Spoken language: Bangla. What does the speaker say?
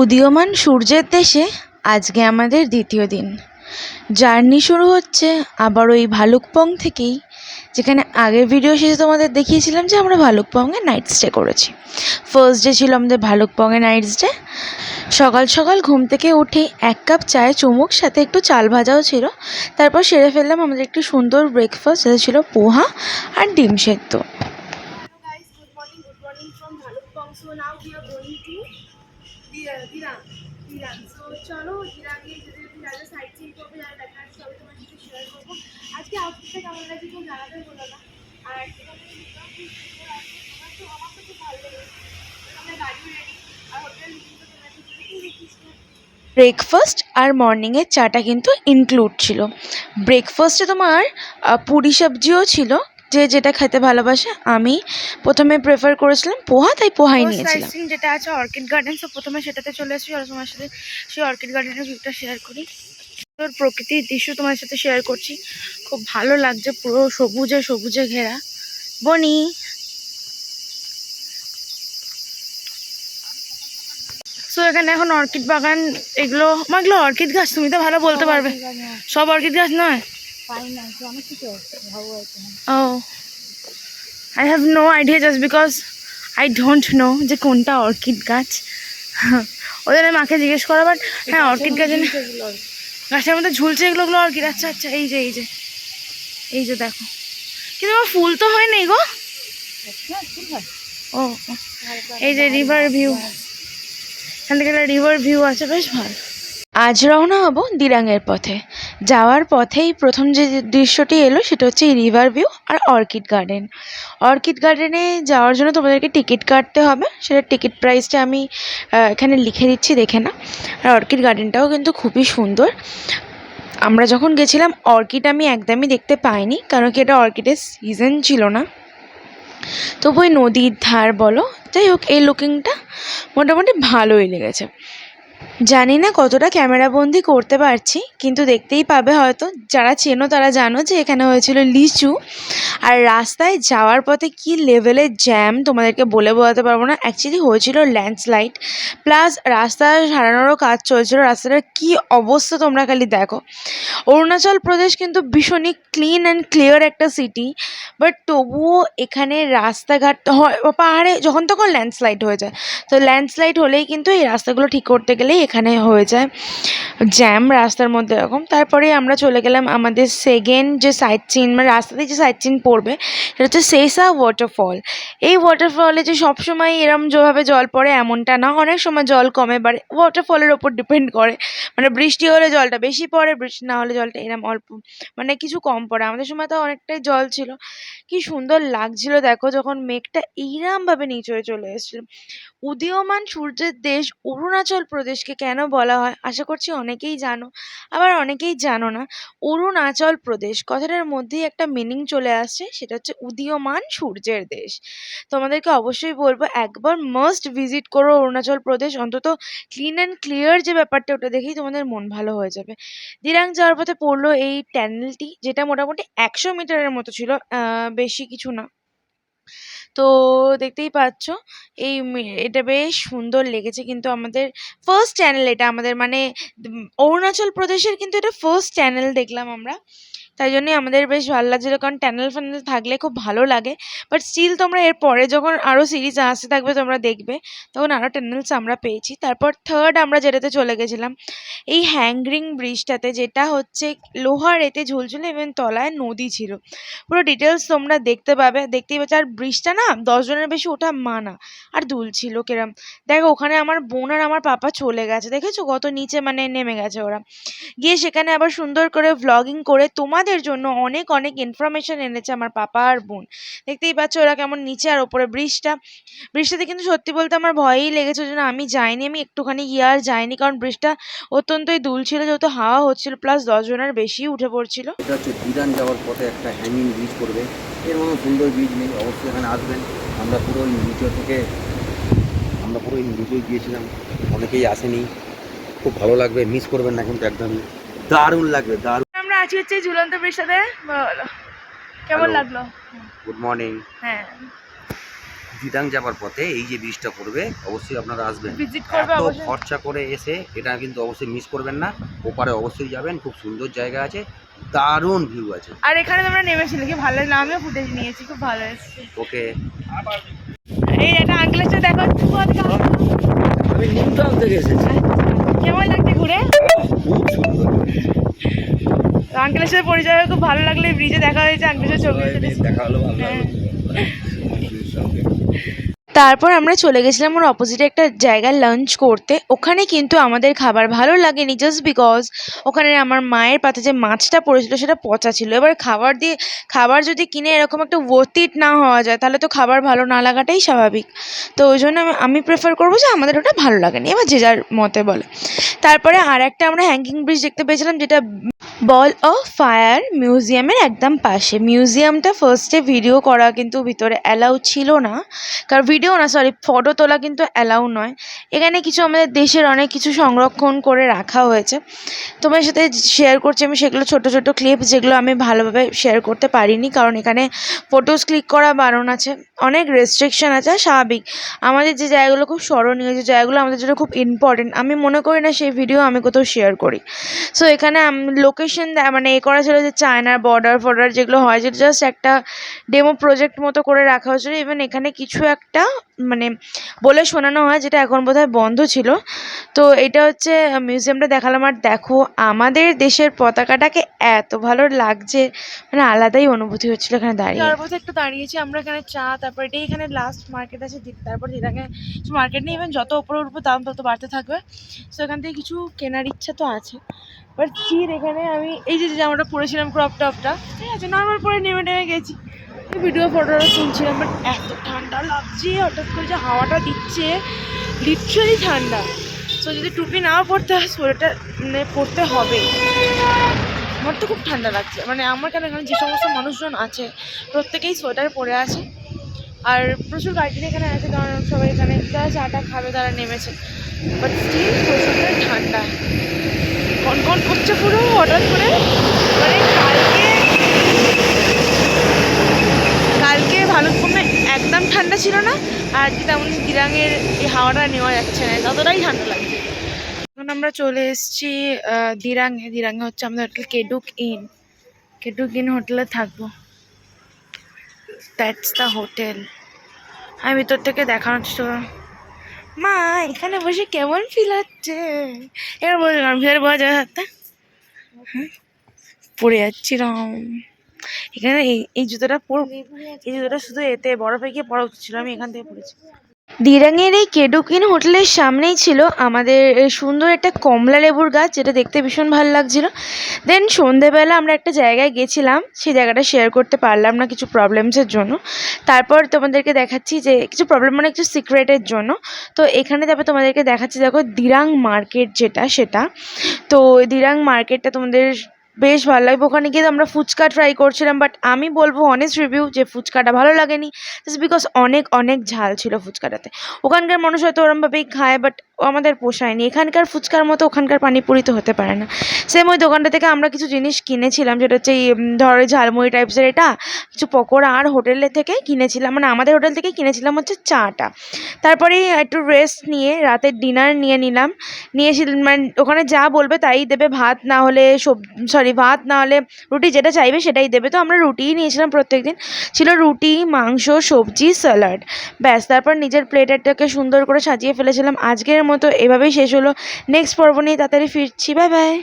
উদীয়মান সূর্যের দেশে আজকে আমাদের দ্বিতীয় দিন। জার্নি শুরু হচ্ছে আবার ওই ভালুকপং থেকেই, যেখানে আগের ভিডিও শেষে তোমাদের দেখিয়েছিলাম যে আমরা ভালুকপংয়ে নাইট স্টে করেছি। ফার্স্ট ডে ছিল আমাদের ভালুকপংয়ে নাইট স্টে সকাল সকাল ঘুম থেকে উঠে এক কাপ চায়ে চুমুক, সাথে একটু চাল ভাজাও ছিল। তারপর সেরে ফেললাম আমাদের একটু সুন্দর ব্রেকফাস্ট যেটা ছিল পোহা আর ডিম সেদ্ধ। ব্রেকফাস্ট আর মর্নিংয়ের চাটা কিন্তু ইনক্লুড ছিল। ব্রেকফাস্টে তোমার পুরি সবজিও ছিল যে যেটা খেতে ভালোবাসে আমি প্রথমে প্রেফার করেছিলাম পোহা তাই পোহাই নিয়েছিলাম। যেটা আছে অর্কিড গার্ডেন তো প্রথমে সেটাতে চলে এসেছি আর তোমার সাথে সেই অর্কিড গার্ডেনের ভিউটা শেয়ার করি। তোর প্রকৃতির দৃশ্য তোমার সাথে শেয়ার করছি। খুব ভালো লাগছে পুরো সবুজে সবুজে ঘেরা। বনি। সো এখানে এখন অর্কিড বাগান এগুলো আমার এগুলো অর্কিড গাছ তুমি তো ভালো বলতে পারবে। সব অর্কিড গাছ নয়? ও I have no idea just because I don't know যে কোনটা অর্কিড গাছ। ওই জন্য মাকে জিজ্ঞেস করা বাট হ্যাঁ অর্কিড গাছ গাছের মধ্যে ঝুলছে এগুলো ওগুলো অর্কিড। আচ্ছা আচ্ছা এই যে এই যে এই যে দেখো। কিন্তু আমার ফুল তো হয় নাই গো। ও ও। এই যে রিভার ভিউ এখান থেকে একটা রিভার ভিউ আছে বেশ ভালো। আজ রওনা হব দিরাঙের পথে। যাওয়ার পথেই প্রথম যে দৃশ্যটি এলো সেটা হচ্ছে রিভার ভিউ আর অর্কিড গার্ডেন অর্কিড গার্ডেনে যাওয়ার জন্য তোমাদেরকে টিকিট কাটতে হবে। সেটা টিকিট প্রাইসটা আমি এখানে লিখে দিচ্ছি, দেখে না আর অর্কিড গার্ডেনটাও কিন্তু খুবই সুন্দর। আমরা যখন গেছিলাম অর্কিড আমি একদমই দেখতে পাইনি, কারণ কি এটা অর্কিডের সিজন ছিল না। তবু ওই নদীর ধার বলো, যাই হোক, এই লুকিংটা মোটামুটি ভালোই লেগেছে। জানি না কতটা ক্যামেরা বন্দি করতে পারছি, কিন্তু দেখতেই পাবে হয়তো। যারা চেনো তারা জানো যে এখানে হয়েছিল লিচু। আর রাস্তায় যাওয়ার পথে কি লেভেলের জ্যাম তোমাদেরকে বলে বোঝাতে পারব না। অ্যাকচুয়ালি হয়েছিল ল্যান্ডস্লাইড প্লাস রাস্তা সারানোরও কাজ চলছিল। রাস্তাটার কি অবস্থা তোমরা খালি দেখো। অরুণাচল প্রদেশ কিন্তু ভীষণই ক্লিন অ্যান্ড ক্লিয়ার একটা সিটি বাট তবুও এখানে রাস্তাঘাট হয়, পাহাড়ে যখন তখন ল্যান্ডস্লাইড হয়ে যায়। তো ল্যান্ডস্লাইড হলেই কিন্তু এই রাস্তাগুলো ঠিক করতে গেলেই এখানে হয়ে যায় জ্যাম রাস্তার মধ্যে এরকম। তারপরে আমরা চলে গেলাম আমাদের সেকেন্ড যে সাইট সিন মানে রাস্তাতে যে সাইট সিন পড়বে, সেটা হচ্ছে সেসা ওয়াটারফল এই ওয়াটারফলে যে সবসময় এরম যেভাবে জল পড়ে এমনটা না, অনেক সময় জল কমে বাড়ে ওয়াটারফলের ওপর ডিপেন্ড করে। মানে বৃষ্টি হলে জলটা বেশি পড়ে, বৃষ্টি না হলে জলটা এরম অল্প মানে কিছু কম পড়ে। আমাদের সময় তো অনেকটাই জল ছিল। কি সুন্দর লাগছিল, দেখো যখন মেঘটা এইরমভাবে নিচে চলে এসেছিল। উদীয়মান সূর্যের দেশ অরুণাচল প্রদেশকে কেন বলা হয়? আশা করছি অনেকেই জানো। আবার অনেকেই জানো না, অরুণাচল প্রদেশ কথাটার মধ্যেই একটা মিনিং চলে আসছে, সেটা হচ্ছে উদীয়মান সূর্যের দেশ। তোমাদেরকে অবশ্যই বলব, একবার মাস্ট ভিজিট করো অরুণাচল প্রদেশ। অন্তত ক্লিন অ্যান্ড ক্লিয়ার যে ব্যাপারটা, ওটা দেখেই তোমাদের মন ভালো হয়ে যাবে। দিরাং যাওয়ার পথে পড়ল এই ট্যানেলটি যেটা মোটামুটি একশো মিটারের মতো ছিল বেশি কিছু না। তো দেখতেই পাচ্ছ, এই এটা বেশ সুন্দর লেগেছে কিন্তু আমাদের ফার্স্ট চ্যানেল এটা আমাদের মানে অরুণাচল প্রদেশের কিন্তু এটা ফার্স্ট চ্যানেল দেখলাম আমরা। তাই জন্যই আমাদের বেশ ভালো লাগছিল। কারণ ট্যানেল ফ্যানেল থাকলে খুব ভালো লাগে। বাট স্টিল তোমরা এর পরে যখন আরও সিরিজ আসতে থাকবে তোমরা দেখবে। তখন আরও ট্যানেলস আমরা পেয়েছি। তারপর থার্ড আমরা যেটাতে চলে গেছিলাম, এই হ্যাংরিং ব্রিজটাতে যেটা হচ্ছে লোহার এতে ঝুলছিল এবং তলায় নদী ছিল। পুরো ডিটেলস তোমরা দেখতে পাবে। দেখতেই পাচ্ছ, আর ব্রিজটা না দশজনের বেশি ওঠা মানা, আর দুলছিল কিরম। দেখো, ওখানে আমার বোন আর আমার পাপা চলে গেছে। দেখেছ? কত নিচে মানে নেমে গেছে ওরা। গিয়ে সেখানে আবার সুন্দর করে ভ্লগিং করে তোমাদের জন্য অনেক অনেক ইনফরমেশন এনেছে আমার পাপা আর বোন। দেখতেই পাচ্ছ ওরা কেমন নিচে আর ওপরে ব্রিজটা। ব্রিজটাতে কিন্তু সত্যি বলতে আমার ভয়ই লেগেছে জন্য আমি যাইনি, আমি একটুখানি গিয়ে আর যাইনি কারণ ব্রিজটা অত্যন্তই দুলছিল যেহেতু হাওয়া হচ্ছিল প্লাস দশ জনের বেশি উঠে পড়ছিল। এটা হচ্ছে দিরান যাওয়ার পথে একটা হ্যাঙ্গিং ব্রিজ করবে এর মতো সুন্দর ব্রিজ নেই, অবশ্যই এখানে আসবেন। আমরা পুরো নিচে থেকে, আমরা পুরো ওই নিচে গিয়েছিলাম। অনেকেই আসেনি। খুব ভালো লাগবে মিস করবেন না কিন্তু একদমই। দারুণ লাগবে, দারুণ। আছি হচ্ছে ঝুলন্ত বলো কেমন লাগল? গুড মর্নিং হ্যাঁ। দিরাং যাবার পথে এই যে ব্রিজটা পড়বে অবশ্যই আপনারা আসবেন। ভিজিট করবে এত খরচা করে এসে এটা কিন্তু অবশ্যই মিস করবেন না। ওপারে অবশ্যই যাবেন খুব সুন্দর জায়গা আছে দারুণ ভিউ আছে। আর এখানে তোমরা নেমেছিলে কি ভালো লাগল? আমিও ফুটেজ নিয়েছি খুব ভালো এসেছে ওকে। এই একটা আঙ্কেলের সাথে দেখা হচ্ছে আমি নিউটাউন থেকে এসেছি। কেমন লাগছে ঘুরে? খুব সুন্দর। আঙ্কেলের সাথে পরিচয় হয়ে খুব ভালো লাগল ব্রিজে দেখা হয়েছে আঙ্কেলের ছবি দেখা হলো ভালো হ্যাঁ। তারপর আমরা চলে গেছিলাম ওর অপোজিটে একটা জায়গায় লাঞ্চ করতে। ওখানে কিন্তু আমাদের খাবার ভালো লাগেনি জাস্ট বিকজ ওখানে আমার মায়ের পাতে যে মাছটা পড়েছিল সেটা পচা ছিল। এবার খাবার দিয়ে খাবার যদি কিনে এরকম একটা ওর্থিট না হওয়া যায় তাহলে তো খাবার ভালো না লাগাটাই স্বাভাবিক। তো ওই জন্য আমি আমি প্রেফার করব যে আমাদের ওটা ভালো লাগেনি এবার যে যার মতে বলে। তারপরে আর একটা আমরা হ্যাঙ্গিং ব্রিজ দেখতে পেয়েছিলাম যেটা বল অফ ফায়ার মিউজিয়ামের একদম পাশে। মিউজিয়ামটা ফার্স্টে ভিডিও করা কিন্তু ভিতরে অ্যালাউ ছিল না। কারণ ভিডিও না সরি ফটো তোলা কিন্তু অ্যালাউ নয়। এখানে কিছু আমাদের দেশের অনেক কিছু সংরক্ষণ করে রাখা হয়েছে। তোমার সাথে শেয়ার করছি আমি সেগুলো ছোট ছোট ক্লিপ যেগুলো আমি ভালোভাবে শেয়ার করতে পারিনি, কারণ এখানে ফটোস ক্লিক করা বারণ আছে, অনেক রেস্ট্রিকশন আছে স্বাভাবিক। আমাদের যে জায়গাগুলো খুব স্মরণীয়, যে জায়গাগুলো আমাদের জন্য খুব ইম্পর্টেন্ট আমি মনে করি না সেই ভিডিও আমি কোথাও শেয়ার করি। সো এখানে লোকেশন মানে এ করা ছিল যে চায়নার বর্ডার ফর্ডার যেগুলো হয় যেটা জাস্ট একটা ডেমো প্রজেক্ট মতো করে রাখা হয়েছিল। ইভেন এখানে কিছু একটা মানে বলে শোনানো হয় যেটা এখন বোধহয় বন্ধ ছিল। তো এটা হচ্ছে মিউজিয়ামটা দেখালাম। আর দেখো, আমাদের দেশের পতাকাটাকে এত ভালো লাগছে মানে আলাদাই অনুভূতি হচ্ছিল এখানে দাঁড়িয়ে। পথে একটু দাঁড়িয়েছি, আমরা এখানে চা, তারপর এটাই এখানে লাস্ট মার্কেট আছে তারপর দিদাকে মার্কেট নেই ইভেন যত উপরে উঠবো দাম তত বাড়তে থাকবে। সো এখান থেকে কিছু কেনার ইচ্ছা তো আছে। বাট চির এখানে আমি, এই যে জামাটা পরেছিলাম ক্রপ টপটা ঠিক আছে নর্মাল পরে নেমে টেমে গেছি। ভিডিও ফটোটা তুলছিলাম বাট এত ঠান্ডা লাগছে, হঠাৎ করে যে হাওয়াটা দিচ্ছে লিটারালি ঠান্ডা। সো যদি টুপি নাও পরতে হয়, সোয়েটার মানে পরতে হবে। আমার তো খুব ঠান্ডা লাগছে। মানে আমার কেন এখানে যে সমস্ত মানুষজন আছে, প্রত্যেকেই সোয়েটার পরে আছে। আর প্রচুর গাড়ি এখানে আছে, কারণ সবাই এখানে যারা চাটা খাবে তারা নেমেছে। বাট স্টিল প্রচুরটাই ঠান্ডা। কনকন করছে পুরো, হঠাৎ করে। মানে কালকে ভালুকপুমে একদম ঠান্ডা ছিল না, আর আজকে তেমন দিরাঙের এই হাওয়াটা নেওয়া যাচ্ছে না ততটাই ঠান্ডা লাগছে এখন আমরা চলে এসেছি দিরাঙে। দিরাঙে হচ্ছে আমাদের hotel Keduk inn Keduk inn হোটেলে থাকব। দ্যাটস দ্য হোটেল আমি ভিতর থেকে দেখানোর চেষ্টা। মা, এখানে বসে কেমন ফিল হচ্ছে? এবার বললাম ভিতরে বলা যাবে হাতটা হ্যাঁ? পড়ে যাচ্ছিলাম। এখানে এই এই জুতোটা পর এই জুতোটা শুধু এতে বরফে গিয়ে পড়া উচিত ছিল আমি এখান থেকে পড়েছি দিরাংয়ের এই কেডুকিন হোটেলের সামনেই ছিল আমাদের সুন্দর একটা কমলা লেবুর গাছ যেটা দেখতে ভীষণ ভালো লাগছিল। দেন সন্ধেবেলা আমরা একটা জায়গায় গেছিলাম সেই জায়গাটা শেয়ার করতে পারলাম না কিছু প্রবলেমসের জন্য। তারপর তোমাদেরকে দেখাচ্ছি যে কিছু প্রবলেম মানে কিছু সিক্রেটের জন্য। তো এখানে তারপর তোমাদেরকে দেখাচ্ছি দেখো দিরাং মার্কেট যেটা সেটা। তো দিরাং মার্কেটটা তোমাদের বেশ ভালো লাগবে। ওখানে গিয়ে আমরা ফুচকা ট্রাই করছিলাম বাট আমি বলব অনেস্ট রিভিউ যে ফুচকাটা ভালো লাগেনি জাস্ট বিকজ অনেক অনেক ঝাল ছিল ফুচকাটাতে। ওখানকার মানুষ হয়তো ওরমভাবেই খায় বাট আমাদের পোষায়নি। এখানকার ফুচকার মতো ওখানকার পানিপুরি তো হতে পারে না। সেম ওই দোকানটা থেকে আমরা কিছু জিনিস কিনেছিলাম, যেটা হচ্ছে ধরো ঝালমুড়ি টাইপসের এটা, কিছু পকোড়া আর হোটেলের থেকে কিনেছিলাম। মানে আমাদের হোটেল থেকে কিনেছিলাম হচ্ছে চাটা। তারপরে একটু রেস্ট নিয়ে রাতের ডিনার নিয়ে নিলাম। নিয়েছিলাম মানে ওখানে যা বলবে তাই দেবে। ভাত না হলে সব সরি ভাত না হলে রুটি যেটা চাইবে সেটাই দেবে। তো আমরা রুটিই নিয়েছিলাম প্রত্যেক দিন ছিল রুটি, মাংস, সবজি স্যালাড ব্যাস, তারপর নিজের প্লেটারটাকে সুন্দর করে সাজিয়ে ফেলেছিলাম। আজকের মতো এভাবেই শেষ হলো। নেক্সট পর্ব নিয়ে তাড়াতাড়ি ফিরছি। Bye bye